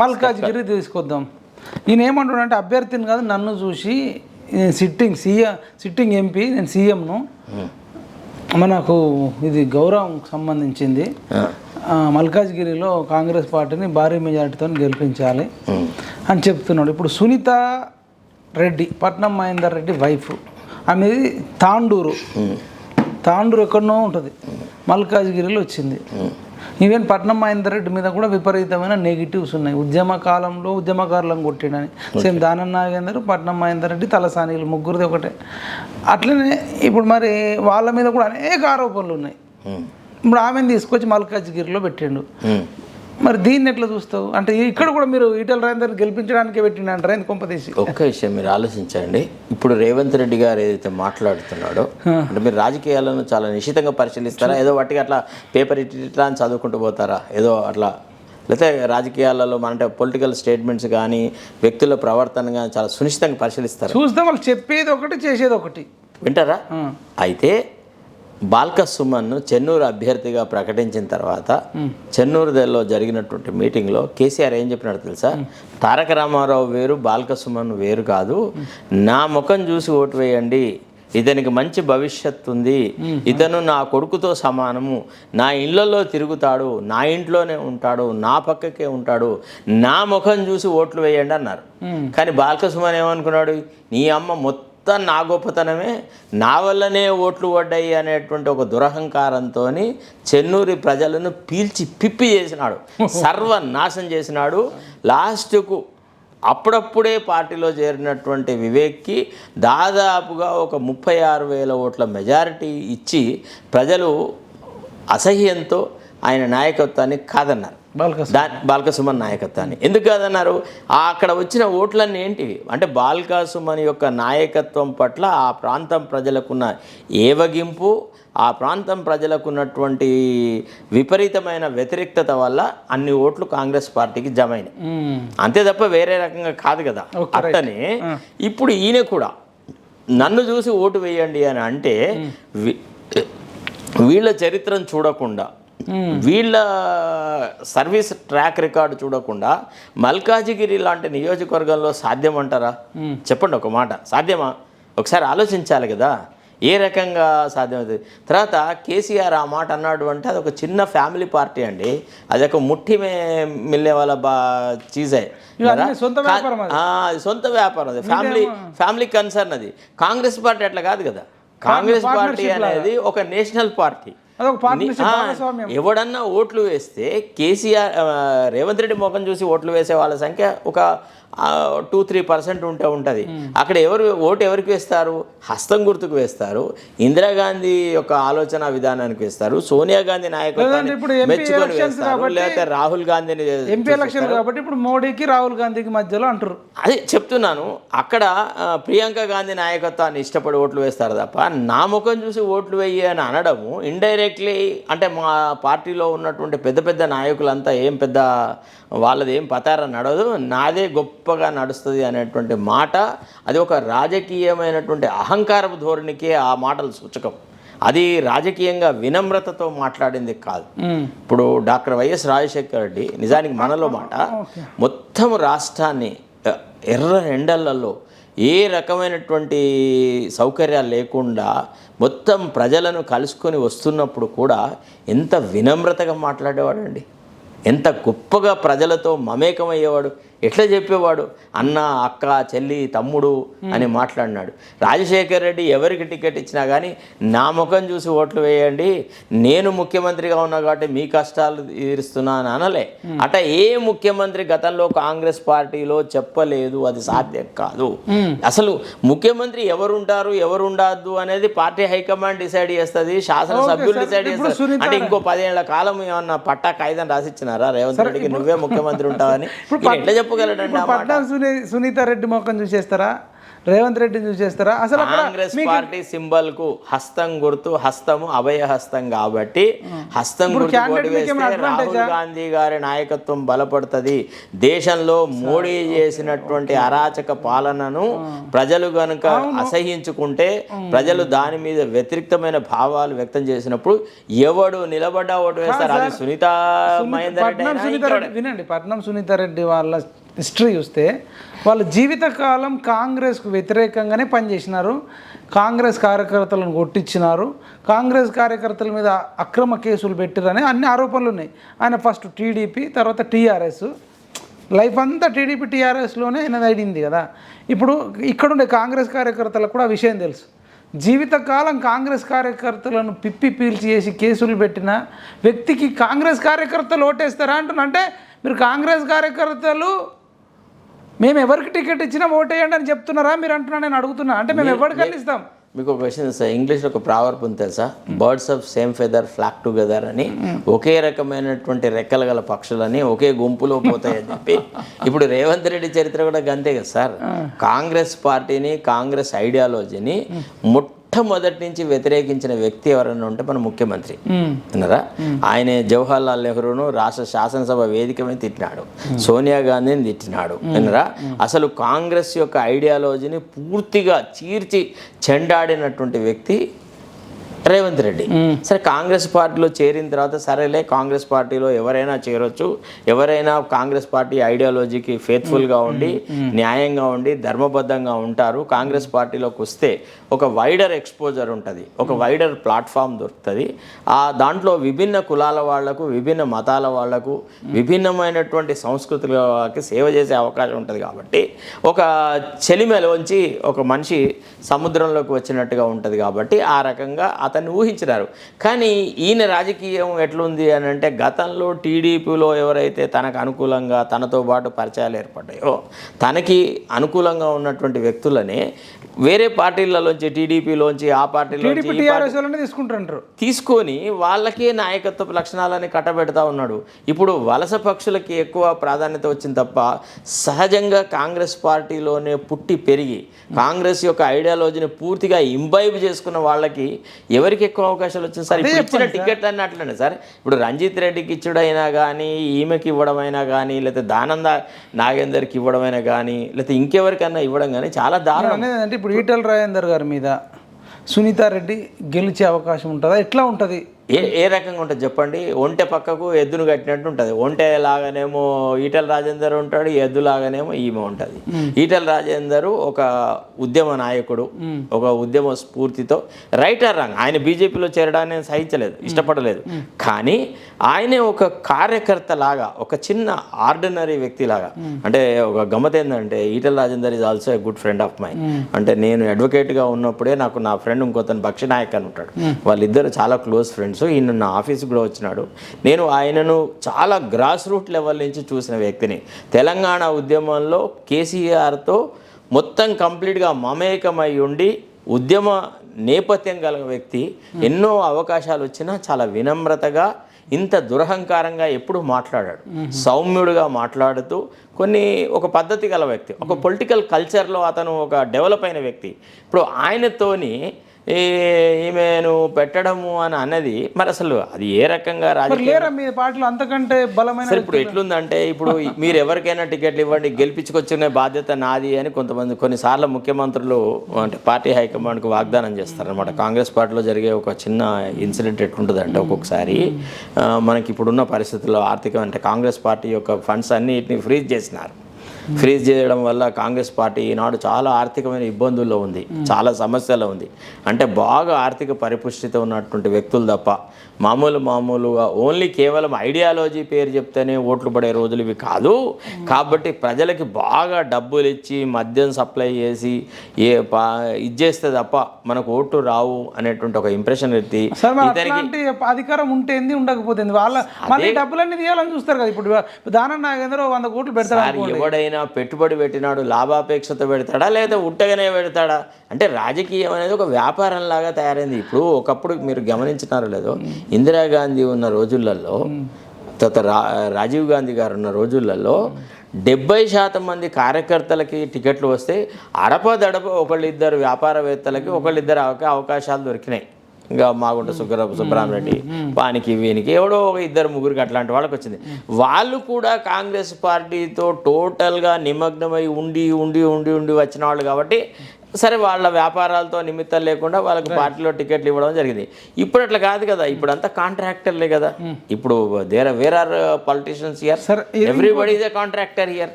మల్కాజ్గిరి తీసుకొద్దాం. ఈయన ఏమంటున్నాడంటే అభ్యర్థిని కాదు నన్ను చూసి నేను సిట్టింగ్ సీఎం సిట్టింగ్ ఎంపీ నేను సీఎంను మనకు ఇది గౌరవం సంబంధించింది. మల్కాజ్గిరిలో కాంగ్రెస్ పార్టీని భారీ మెజారిటీతో గెలిపించాలి అని చెప్తున్నాడు. ఇప్పుడు సునీత రెడ్డి పట్నం మహేందర్ రెడ్డి వైఫ్. ఆమెది తాండూరు. తాండూరు ఎక్కడనో ఉంటుంది. మల్కాజ్గిరిలో వచ్చింది. ఈవెన్ పట్నం మహేందర్ రెడ్డి మీద కూడా విపరీతమైన నెగిటివ్స్ ఉన్నాయి. ఉద్యమ కాలంలో ఉద్యమకారులను కొట్టిండని. సేమ్ దానం నాగేందర్ పట్నం మహేందర్ రెడ్డి తలసానీలు ముగ్గురిది ఒకటే. అట్లనే ఇప్పుడు మరి వాళ్ళ మీద కూడా అనేక ఆరోపణలు ఉన్నాయి. ఇప్పుడు ఆమెను తీసుకొచ్చి మల్కాజ్గిరిలో పెట్టిండు. మరి దీన్ని ఎట్లా చూస్తావు? అంటే ఇక్కడ కూడా మీరు ఈటల రాజేందర్ గెలిపించడానికే పెట్టిండు అంటారా ఎందుకు కొంపతీసి ఒక్క విషయం మీరు ఆలోచించండి. ఇప్పుడు రేవంత్ రెడ్డి గారు ఏదైతే మాట్లాడుతున్నాడో అంటే మీరు రాజకీయాలను చాలా నిశ్చితంగా పరిశీలిస్తారా? ఏదో వాటికి అట్లా పేపర్ ఇట్ ఇట్లా అని చదువుకుంటూ పోతారా? ఏదో అట్లా. లేకపోతే రాజకీయాలలో మన అంటే పొలిటికల్ స్టేట్మెంట్స్ కానీ వ్యక్తుల ప్రవర్తన కానీ చాలా సునిశ్చితంగా పరిశీలిస్తారా? చూస్తే వాళ్ళు చెప్పేది ఒకటి చేసేది ఒకటి. వింటారా? అయితే బాల్క సుమన్ను చెన్నూరు అభ్యర్థిగా ప్రకటించిన తర్వాత చెన్నూరులో జరిగినటువంటి మీటింగ్లో కేసీఆర్ ఏం చెప్పినాడు తెలుసా? తారక రామారావు వేరు బాల్క సుమన్ వేరు కాదు. నా ముఖం చూసి ఓటు వేయండి. ఇతనికి మంచి భవిష్యత్తు ఉంది. ఇతను నా కొడుకుతో సమానము. నా ఇళ్ళలో తిరుగుతాడు. నా ఇంట్లోనే ఉంటాడు. నా పక్కకే ఉంటాడు. నా ముఖం చూసి ఓట్లు వేయండి అన్నారు. కానీ బాల్క సుమన్ ఏమనుకున్నాడు? నీ అమ్మ మొత్తం మొత్తం నా గొప్పతనమే. నా వల్లనే ఓట్లు పడ్డాయి అనేటువంటి ఒక దురహంకారంతో చెన్నూరి ప్రజలను పీల్చి పిప్పి చేసినాడు. సర్వనాశం చేసినాడు. లాస్ట్కు అప్పుడప్పుడే పార్టీలో చేరినటువంటి వివేక్కి దాదాపుగా ఒక ముప్పై ఆరు వేల ఓట్ల మెజారిటీ ఇచ్చి ప్రజలు అసహ్యంతో ఆయన నాయకత్వాన్ని కాదన్నారు. దా బాల్కసుమన్ నాయకత్వాన్ని. ఎందుకు కాదన్నారు? అక్కడ వచ్చిన ఓట్లన్నీ ఏంటివి? అంటే బాల్కసుమన్ యొక్క నాయకత్వం పట్ల ఆ ప్రాంతం ప్రజలకున్న ఏవగింపు ఆ ప్రాంతం ప్రజలకున్నటువంటి విపరీతమైన వ్యతిరేక్తత వల్ల అన్ని ఓట్లు కాంగ్రెస్ పార్టీకి జమైనాయి. మ్మ్. అంతే తప్ప వేరే రకంగా కాదు కదా. అట్టనే ఇప్పుడు ఈయన కూడా నన్ను చూసి ఓటు వేయండి అని అంటే వీళ్ళ చరిత్రను చూడకుండా వీళ్ళ సర్వీస్ ట్రాక్ రికార్డు చూడకుండా మల్కాజిగిరి లాంటి నియోజకవర్గంలో సాధ్యమంటారా? చెప్పండి ఒక మాట. సాధ్యమా? ఒకసారి ఆలోచించాలి కదా. ఏ రకంగా సాధ్యమవుతుంది? తర్వాత కేసీఆర్ ఆ మాట అన్నాడు అంటే అది ఒక చిన్న ఫ్యామిలీ పార్టీ అండి. అది ఒక ముట్టి మే మిల్లే వాళ్ళ బా చీజే. సొంత వ్యాపారం అది. ఫ్యామిలీ ఫ్యామిలీ కన్సర్న్ అది. కాంగ్రెస్ పార్టీ అట్లా కాదు కదా. కాంగ్రెస్ పార్టీ అనేది ఒక నేషనల్ పార్టీ. ఎవడన్నా ఓట్లు వేస్తే కేసీఆర్ రేవంత్ రెడ్డి ముఖం చూసి ఓట్లు వేసే వాళ్ళ సంఖ్య ఒక టూ త్రీ పర్సెంట్ ఉంటే ఉంటుంది. అక్కడ ఎవరు ఓటు ఎవరికి వేస్తారు? హస్తం గుర్తుకు వేస్తారు. ఇందిరాగాంధీ యొక్క ఆలోచన విధానానికి వేస్తారు. సోనియా గాంధీ మెచ్చుకొని వేస్తారు. కాబట్టి లేకపోతే రాహుల్ గాంధీని ఎంపీ ఎలక్షన్ కాబట్టి ఇప్పుడు మోడీకి రాహుల్ గాంధీకి మధ్యలో అంటారు అదే చెప్తున్నాను. అక్కడ ప్రియాంక గాంధీ నాయకత్వాన్ని ఇష్టపడి ఓట్లు వేస్తారు తప్ప నా ముఖం చూసి ఓట్లు వేయి అని అనడము ఇండైరెక్ట్లీ అంటే మా పార్టీలో ఉన్నటువంటి పెద్ద పెద్ద నాయకులంతా ఏం పెద్ద వాళ్ళది ఏం పతార నడవదు. నాదే గొప్పగా నడుస్తుంది అనేటువంటి మాట అది ఒక రాజకీయమైనటువంటి అహంకారపు ధోరణికే ఆ మాటలు సూచకం. అది రాజకీయంగా వినమ్రతతో మాట్లాడింది కాదు. ఇప్పుడు డాక్టర్ వైఎస్ రాజశేఖర రెడ్డి నిజానికి మనలో మాట మొత్తం రాష్ట్రాన్ని ఎర్ర ఎండలలో ఏ రకమైనటువంటి సౌకర్యాలు లేకుండా మొత్తం ప్రజలను కలుసుకొని వస్తున్నప్పుడు కూడా ఎంత వినమ్రతగా మాట్లాడేవాడండి. ఎంత గొప్పగా ప్రజలతో మమేకమయ్యేవాడు. ఎట్లా చెప్పేవాడు? అన్న అక్క చెల్లి తమ్ముడు అని మాట్లాడినాడు. రాజశేఖర్ రెడ్డి ఎవరికి టికెట్ ఇచ్చినా కానీ నా ముఖం చూసి ఓట్లు వేయండి నేను ముఖ్యమంత్రిగా ఉన్నా కాబట్టి మీ కష్టాలు తీరుస్తున్నా అని అనలే. అట ఏ ముఖ్యమంత్రి గతంలో కాంగ్రెస్ పార్టీలో చెప్పలేదు అది సాధ్యం కాదు. అసలు ముఖ్యమంత్రి ఎవరు ఉంటారు ఎవరు ఉండద్దు అనేది పార్టీ హైకమాండ్ డిసైడ్ చేస్తుంది శాసనసభ్యులు డిసైడ్ చేస్తారు. అంటే ఇంకో పదేళ్ళ కాలం ఏమన్నా పట్టా కాగితం రాసిచ్చినారా? రేవంత్ రెడ్డికి నువ్వే ముఖ్యమంత్రి ఉంటావని. ఎట్లా చెప్పగలడండి మాట. పట్నం సునీ సునీత రెడ్డి మొక్కం చూసేస్తారా? రేవంత్ రెడ్డిని చూసి చేస్తారా? అసలు కాంగ్రెస్ పార్టీ సింబల్కు హస్తం గుర్తు హస్తము అభయ హస్తం కాబట్టి హస్తం రాహుల్ గాంధీ గారి నాయకత్వం బలపడుతుంది. దేశంలో మోడీ చేసినటువంటి అరాచక పాలనను ప్రజలు గనుక అసహించుకుంటే ప్రజలు దాని మీద వ్యతిరేక్తమైన భావాలు వ్యక్తం చేసినప్పుడు ఎవడు నిలబడ్డా ఓటు వేస్తారు? అది సునీత మహేందర్ రెడ్డి. రెడ్డి వినండి పట్నం సునీత రెడ్డి వాళ్ళ హిస్టరీ చూస్తే వాళ్ళ జీవితకాలం కాంగ్రెస్కు వ్యతిరేకంగానే పనిచేసినారు. కాంగ్రెస్ కార్యకర్తలను కొట్టించినారు. కాంగ్రెస్ కార్యకర్తల మీద అక్రమ కేసులు పెట్టిరని అన్ని ఆరోపణలు ఉన్నాయి. ఆయన ఫస్ట్ టీడీపీ తర్వాత టీఆర్ఎస్. లైఫ్ అంతా టీడీపీ టీఆర్ఎస్లోనే ఆయన అయింది కదా. ఇప్పుడు ఇక్కడుండే కాంగ్రెస్ కార్యకర్తలకు కూడా ఆ విషయం తెలుసు. జీవితకాలం కాంగ్రెస్ కార్యకర్తలను పిప్పి పీల్చి చేసి కేసులు పెట్టిన వ్యక్తికి కాంగ్రెస్ కార్యకర్తలు ఓటేస్తారా అంటున్నా? అంటే మీరు కాంగ్రెస్ కార్యకర్తలు మేము ఎవరికి టికెట్ ఇచ్చినా ఓటేయండి అని చెప్తున్నారా? మీరు అంటున్నా నేను అడుగుతున్నా. అంటే మేము ఎవరికి ఇస్తాం మీకు ఒక క్వశ్చన్ సార్ ఇంగ్లీష్లో ఒక ప్రావర్బ్ ఉంది తెలుసా? Birds of same feather flock together అని. ఒకే రకమైనటువంటి రెక్కలు గల పక్షులని ఒకే గుంపులో పోతాయని చెప్పి. ఇప్పుడు రేవంత్ రెడ్డి చరిత్ర కూడా గంతే కదా సార్. కాంగ్రెస్ పార్టీని కాంగ్రెస్ ఐడియాలజీని మొట్టమొదటి నుంచి వ్యతిరేకించిన వ్యక్తి ఎవరైనా ఉంటే మన ముఖ్యమంత్రి. విన్నారా? ఆయన జవహర్ లాల్ నెహ్రూను రాష్ట్ర శాసనసభ వేదిక మీద తిట్టినాడు. సోనియా గాంధీని తిట్టినాడు. విన్నారా? అసలు కాంగ్రెస్ యొక్క ఐడియాలజీని పూర్తిగా చీర్చి చెండాడినటువంటి వ్యక్తి రేవంత్ రెడ్డి. సరే కాంగ్రెస్ పార్టీలో చేరిన తర్వాత సరేలే కాంగ్రెస్ పార్టీలో ఎవరైనా చేరొచ్చు. ఎవరైనా కాంగ్రెస్ పార్టీ ఐడియాలజీకి ఫేత్ఫుల్గా ఉండి న్యాయంగా ఉండి ధర్మబద్ధంగా ఉంటారు. కాంగ్రెస్ పార్టీలోకి వస్తే ఒక వైడర్ ఎక్స్పోజర్ ఉంటుంది. ఒక వైడర్ ప్లాట్ఫామ్ దొరుకుతుంది. ఆ దాంట్లో విభిన్న కులాల వాళ్ళకు విభిన్న మతాల వాళ్ళకు విభిన్నమైనటువంటి సంస్కృతులకి సేవ చేసే అవకాశం ఉంటుంది కాబట్టి ఒక చెలిమెలోంచి ఒక మనిషి సముద్రంలోకి వచ్చినట్టుగా ఉంటుంది కాబట్టి ఆ రకంగా అతన్ని ఊహించినారు. కానీ ఈయన రాజకీయం ఎట్లుంది అని అంటే గతంలో టీడీపీలో ఎవరైతే తనకు అనుకూలంగా తనతో పాటు పరిచయాలు ఏర్పడ్డాయో తనకి అనుకూలంగా ఉన్నటువంటి వ్యక్తులనే వేరే పార్టీలలోంచి టీడీపీలోంచి ఆ పార్టీలోంచి తీసుకుంటారంటారు తీసుకొని వాళ్ళకే నాయకత్వ లక్షణాలని కట్టబెడతా ఉన్నాడు. ఇప్పుడు వలస పక్షులకి ఎక్కువ ప్రాధాన్యత వచ్చింది తప్ప సహజంగా కాంగ్రెస్ పార్టీలోనే పుట్టి పెరిగి కాంగ్రెస్ యొక్క ఐడియాలజీని పూర్తిగా ఇంబైబ్ చేసుకున్న వాళ్ళకి ఎవరికి ఎక్కువ అవకాశాలు వచ్చింది సార్? ఇప్పుడు ఇచ్చిన టికెట్ అన్నట్లనే సార్. ఇప్పుడు రంజిత్ రెడ్డికి ఇచ్చుడైనా కానీ ఈమెకి ఇవ్వడమైనా కానీ లేకపోతే దానంద నాగేందర్కి ఇవ్వడమైనా కానీ లేకపోతే ఇంకెవరికైనా ఇవ్వడం కానీ చాలా దారుణం. అంటే ఇప్పుడు ఈటల రాజేందర్ గారి మీద సునీతారెడ్డి గెలిచే అవకాశం ఉంటుందా? ఎట్లా ఉంటుంది? ఏ ఏ రకంగా ఉంటుంది చెప్పండి? ఒంటె పక్కకు ఎద్దును కట్టినట్టు ఉంటుంది. ఒంటె లాగానేమో ఈటల రాజేందర్ ఉంటాడు ఎద్దు లాగానేమో ఈమె ఉంటుంది. ఈటల రాజేందర్ ఒక ఉద్యమ నాయకుడు ఒక ఉద్యమ స్ఫూర్తితో రైటర్ రాంగ్. ఆయన బీజేపీలో చేరడాన్ని నేను సహించలేదు ఇష్టపడలేదు. కానీ ఆయనే ఒక కార్యకర్త లాగా ఒక చిన్న ఆర్డినరీ వ్యక్తి లాగా. అంటే ఒక గమ్మత్ ఏంటంటే Etela Rajender is also a good friend of mind అంటే నేను అడ్వకేట్గా ఉన్నప్పుడే నాకు నా ఫ్రెండ్ ఇంకొతను బక్షి నాయక్ అని ఉంటాడు. వాళ్ళిద్దరు చాలా క్లోజ్ ఫ్రెండ్స్ ఈయన నా ఆఫీస్కి కూడా వచ్చినాడు. నేను ఆయనను చాలా గ్రాస్ రూట్ లెవెల్ నుంచి చూసిన వ్యక్తిని. తెలంగాణ ఉద్యమంలో కేసీఆర్తో మొత్తం కంప్లీట్గా మమేకమై ఉండి ఉద్యమ నేపథ్యం గల వ్యక్తి. ఎన్నో అవకాశాలు వచ్చినా చాలా వినమ్రతగా ఇంత దురహంకారంగా ఎప్పుడు మాట్లాడాడు. సౌమ్యుడుగా మాట్లాడుతూ కొన్ని ఒక పద్ధతి గల వ్యక్తి. ఒక పొలిటికల్ కల్చర్లో అతను ఒక డెవలప్ అయిన వ్యక్తి. ఇప్పుడు ఆయనతోని ఈ ఈమెను పెట్టడము అని అన్నది మరి అసలు అది ఏ రకంగా రాజకీయ మీ పార్టీలో అంతకంటే బలమైన ఇప్పుడు ఎట్లుందంటే ఇప్పుడు మీరు ఎవరికైనా టికెట్లు ఇవ్వండి గెలిపించుకొచ్చుకునే బాధ్యత నాది అని కొంతమంది కొన్నిసార్లు ముఖ్యమంత్రులు అంటే పార్టీ హైకమాండ్కి వాగ్దానం చేస్తారనమాట కాంగ్రెస్ పార్టీలో జరిగే ఒక చిన్న ఇన్సిడెంట్ ఎట్లుంటుందంటే ఒక్కొక్కసారి మనకి ఇప్పుడున్న పరిస్థితుల్లో ఆర్థిక అంటే కాంగ్రెస్ పార్టీ యొక్క ఫండ్స్ అన్నిటిని ఫ్రీజ్ చేసినారు. ఫ్రీజ్ చేయడం వల్ల కాంగ్రెస్ పార్టీ ఈనాడు చాలా ఆర్థికమైన ఇబ్బందుల్లో ఉంది చాలా సమస్యలో ఉంది. అంటే బాగా ఆర్థిక పరిపుష్టితో ఉన్నటువంటి వ్యక్తులు తప్ప మామూలు మామూలుగా ఓన్లీ కేవలం ఐడియాలజీ పేరు చెప్తేనే ఓట్లు పడే రోజులు ఇవి కాదు. కాబట్టి ప్రజలకి బాగా డబ్బులు ఇచ్చి మద్యం సప్లై చేసి ఏ పా ఇది చేస్తే తప్ప మనకు ఓట్లు రావు అనేటువంటి ఒక ఇంప్రెషన్ ఎత్తి అధికారం ఉంటేంది ఉండకపోతుంది వాళ్ళ మళ్ళీ డబ్బులన్నీ తీయాలని చూస్తారు కదా. ఇప్పుడు దానం నాగేంద్ర వంద కోట్లు పెడతారు సార్ ఎవడైనా పెట్టుబడి పెట్టినాడు లాభాపేక్షతో పెడతాడా లేదా ఉట్టగానే పెడతాడా? అంటే రాజకీయం అనేది ఒక వ్యాపారం లాగా తయారైంది. ఇప్పుడు ఒకప్పుడు మీరు గమనించినారో లేదో ఇందిరాగాంధీ ఉన్న రోజులలో తర్వాత రా రాజీవ్ గాంధీ గారు ఉన్న రోజులలో డెబ్బై శాతం మంది కార్యకర్తలకి టికెట్లు వస్తే అడపదడప ఒకళ్ళిద్దరు వ్యాపారవేత్తలకి ఒకళ్ళిద్దరు అవకాశాలు దొరికినాయి. ఇంకా మాగుంట సుబ్బర సుబ్బరామరెడ్డి వానికి వీనికి ఎవడో ఒక ఇద్దరు ముగ్గురికి అట్లాంటి వాళ్ళకి వచ్చింది. వాళ్ళు కూడా కాంగ్రెస్ పార్టీతో టోటల్గా నిమగ్నమై ఉండి ఉండి ఉండి ఉండి వచ్చిన వాళ్ళు కాబట్టి సరే వాళ్ళ వ్యాపారాలతో నిమిత్తం లేకుండా వాళ్ళకి పార్టీలో టికెట్లు ఇవ్వడం జరిగింది. ఇప్పుడు అట్లా కాదు కదా ఇప్పుడు అంతా కాంట్రాక్టర్లే కదా. ఇప్పుడు there where are politicians here everybody is a contractor here